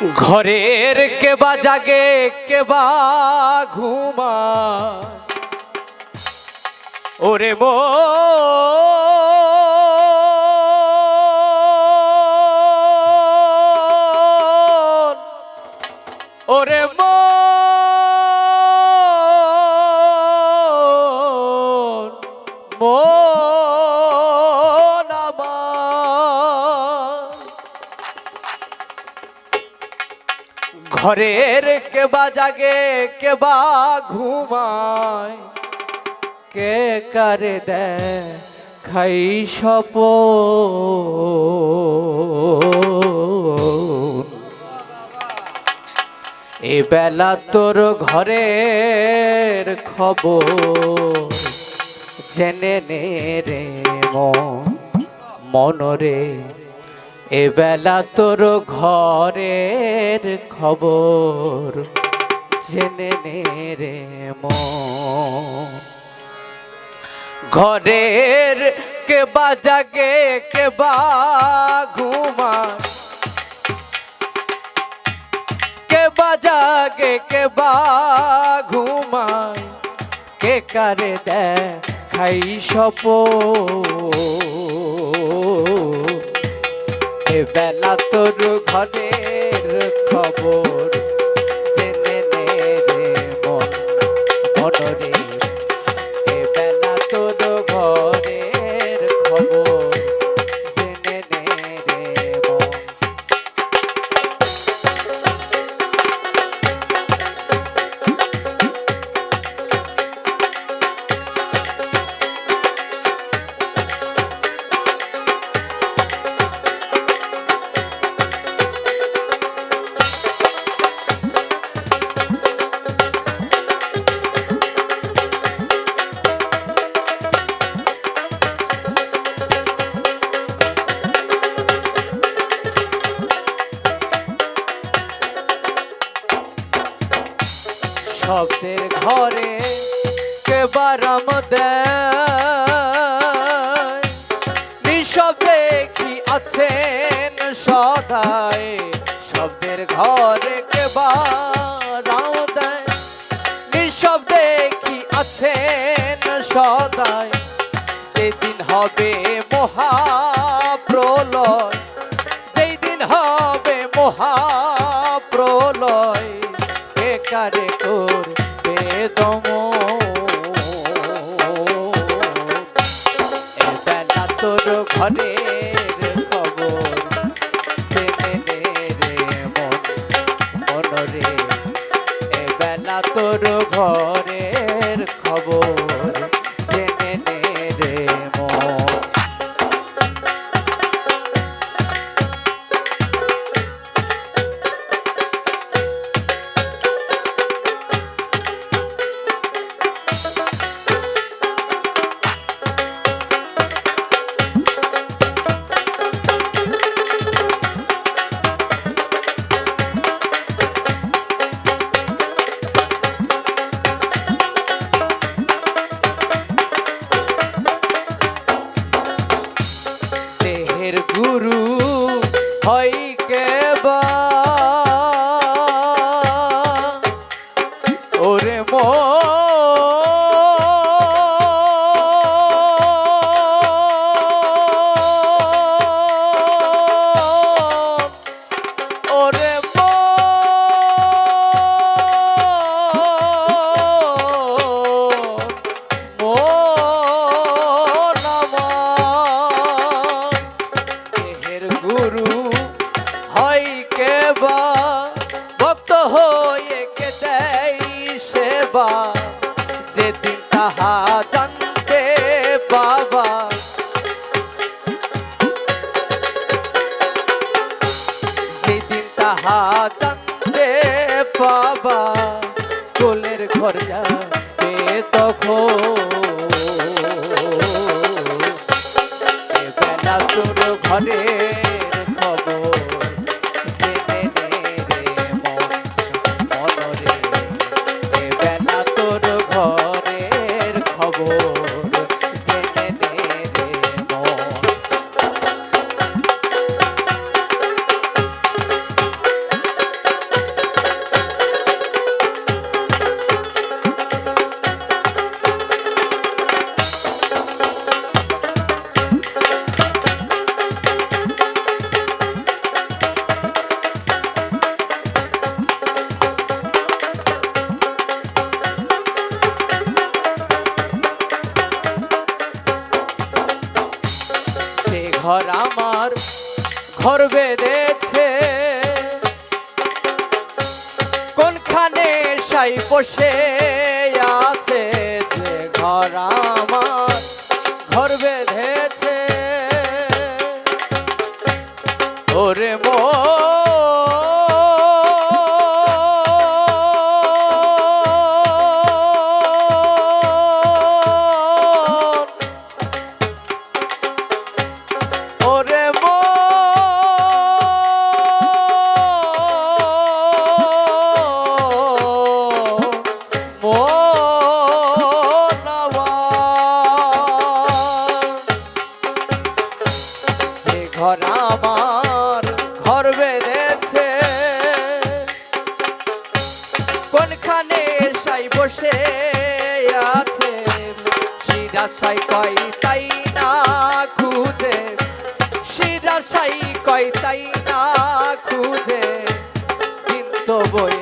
ঘরের কেবা জাগে কেবা ঘুমা ওরে মো। ওরে মো। ঘরের কেবা জাগে কেবা ঘুমায়, কে কারে দে খাই সপ এ বেলা তোর ঘরের খবর জেনে নে রে মন, মনরে এ বেলা তোর ঘরের খবর জেনে নে রে মন। ঘরের কে বা জাগে, কে বা ঘুমা কে বা জাগে, কে বা ঘুমা কে কারে দে খাই সপ বেলা তোর ঘরের শব্দের ঘরে কে বারাম নিঃশব্দে কি আছেন সদায় শব্দের ঘরে কে বারাম দেয়? নিঃশব্দে কি আছেন সদায় যেদিন হবে মহাপ্রলয় যেই দিন হবে মহাপ্রলয় কে কারে করবে দম এ বেলা তোর ঘরে তোর ঘরের খবর ওরে মো গুরু হয় কে বা? ভক্ত হয়ে সেবা যেদিন তাহা জানতে বাবা যেদিন তাহা জানতে বাবা কোলের ঘর যাবে তখন। বেলা ঘরের ঘর বেঁধেছে। কোনখানে সাই বসে আছে যে ঘর আমার? ঘর বেঁধেছে। ওরে মো ঘর আমার, ঘর বেঁধেছে। কোনখানে সাই বসে আছে? সিরা সাই কয়, তাই না খুঁজে? সিরা সাই কয়, তাই না খুঁজে? কিন্তু বয়ে